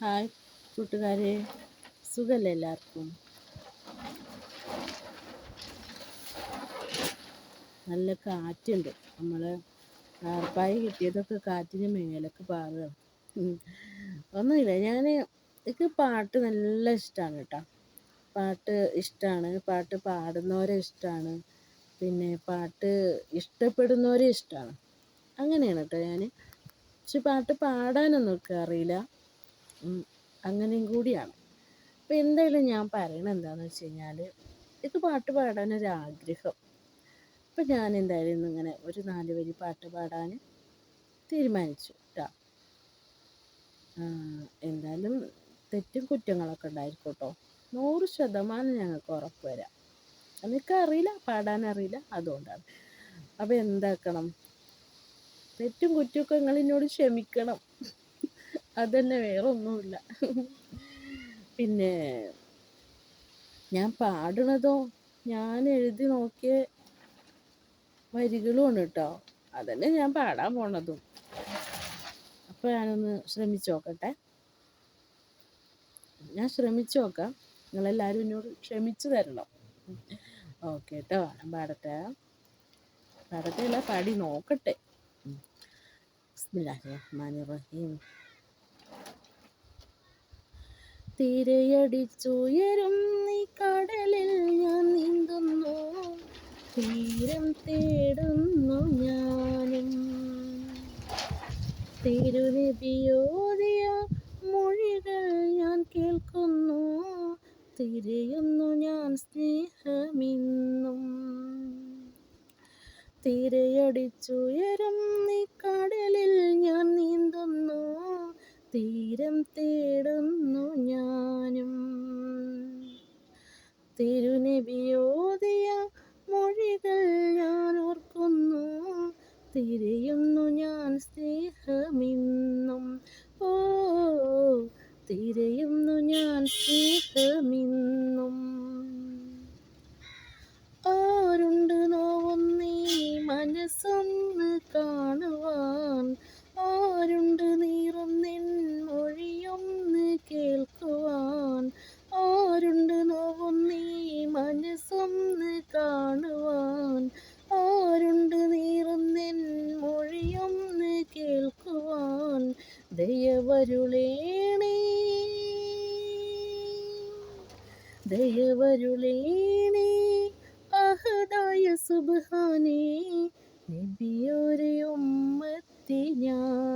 Hi കൂട്ടുകാരെ. സുഖല്ലേ എല്ലാവർക്കും? നല്ല കാറ്റുണ്ട്. നമ്മൾ ആർപ്പായി കിട്ടിയതൊക്കെ കാറ്റിന് മേലൊക്കെ പാറുക ഒന്നുമില്ല ഞാൻ എനിക്ക് പാട്ട് നല്ല ഇഷ്ടമാണ് കേട്ടോ. പാട്ട് ഇഷ്ടമാണ്. പാട്ട് പാടുന്നവരെ ഇഷ്ടമാണ്. പിന്നെ പാട്ട് ഇഷ്ടപ്പെടുന്നവരെ ഇഷ്ടമാണ്. അങ്ങനെയാണ് കേട്ടോ ഞാൻ പക്ഷെ പാട്ട് പാടാനൊന്നും ഒക്കെ അറിയില്ല. അങ്ങനെയും കൂടിയാണ്. അപ്പോൾ എന്തായാലും ഞാൻ പറയണത് എന്താണെന്ന് വെച്ച് കഴിഞ്ഞാൽ ഇത് പാട്ട് പാടാനൊരാഗ്രഹം അപ്പം ഞാൻ എന്തായാലും ഇന്നിങ്ങനെ ഒരു നാല് വരി പാട്ട് പാടാൻ തീരുമാനിച്ചു കേട്ടോ എന്തായാലും തെറ്റും കുറ്റങ്ങളൊക്കെ ഉണ്ടായിരിക്കും കേട്ടോ നൂറ് ശതമാനം ഞങ്ങൾക്ക് ഉറപ്പ് വരാം. എനിക്കറിയില്ല പാടാനറിയില്ല അതുകൊണ്ടാണ്. അപ്പോൾ എന്താക്കണം? തെറ്റും കുറ്റമൊക്കെ നിങ്ങളിന്നോട് ക്ഷമിക്കണം. അതന്നെ വേറെ ഒന്നുമില്ല പിന്നെ ഞാൻ പാടണതോ ഞാൻ എഴുതി നോക്കിയ വരികളുമാണ് കേട്ടോ. അതന്നെ ഞാൻ പാടാൻ പോണതും. അപ്പോൾ ഞാനൊന്ന് ശ്രമിച്ചു നോക്കട്ടെ. ഞാൻ ശ്രമിച്ചു നോക്കാം. നിങ്ങളെല്ലാവരും എന്നോട് ക്ഷമിച്ചു തരണം. ഓക്കെ കേട്ടോ ഞാൻ പാടട്ടെ. പാടട്ടെ അല്ല പാടി നോക്കട്ടെ. ബിസ്മില്ലാഹിർ റഹ്മാനിർ റഹീം. തിരയടിച്ചുയരും നീ കടലിൽ ഞാൻ നീന്തുന്നു. തീരം തേടുന്നു ഞാനും. തിരുനബിയോദിയ മൊഴികൾ ഞാൻ കേൾക്കുന്നു. തിരയുന്നു ഞാൻ സ്നേഹമിന്നും. തിരയടിച്ചുയരും നീ നീന്തുന്നു തീരം തേടുന്നു ഞാനും. തിരുനബിയോദിയ മൊഴികൾ ഞാൻ ഓർക്കുന്നു. തിരയുന്നു ഞാൻ സ്നേഹമിന്നും. ഓ തിരയുന്നു ഞാൻ സ്നേഹമിന്നും. ആരുണ്ട് ദയവരുളേണേ. ദയവരുളേണേ. അഹദായ സുബാനേ നബിയോരെ ഉമ്മത്തി ഞാനേ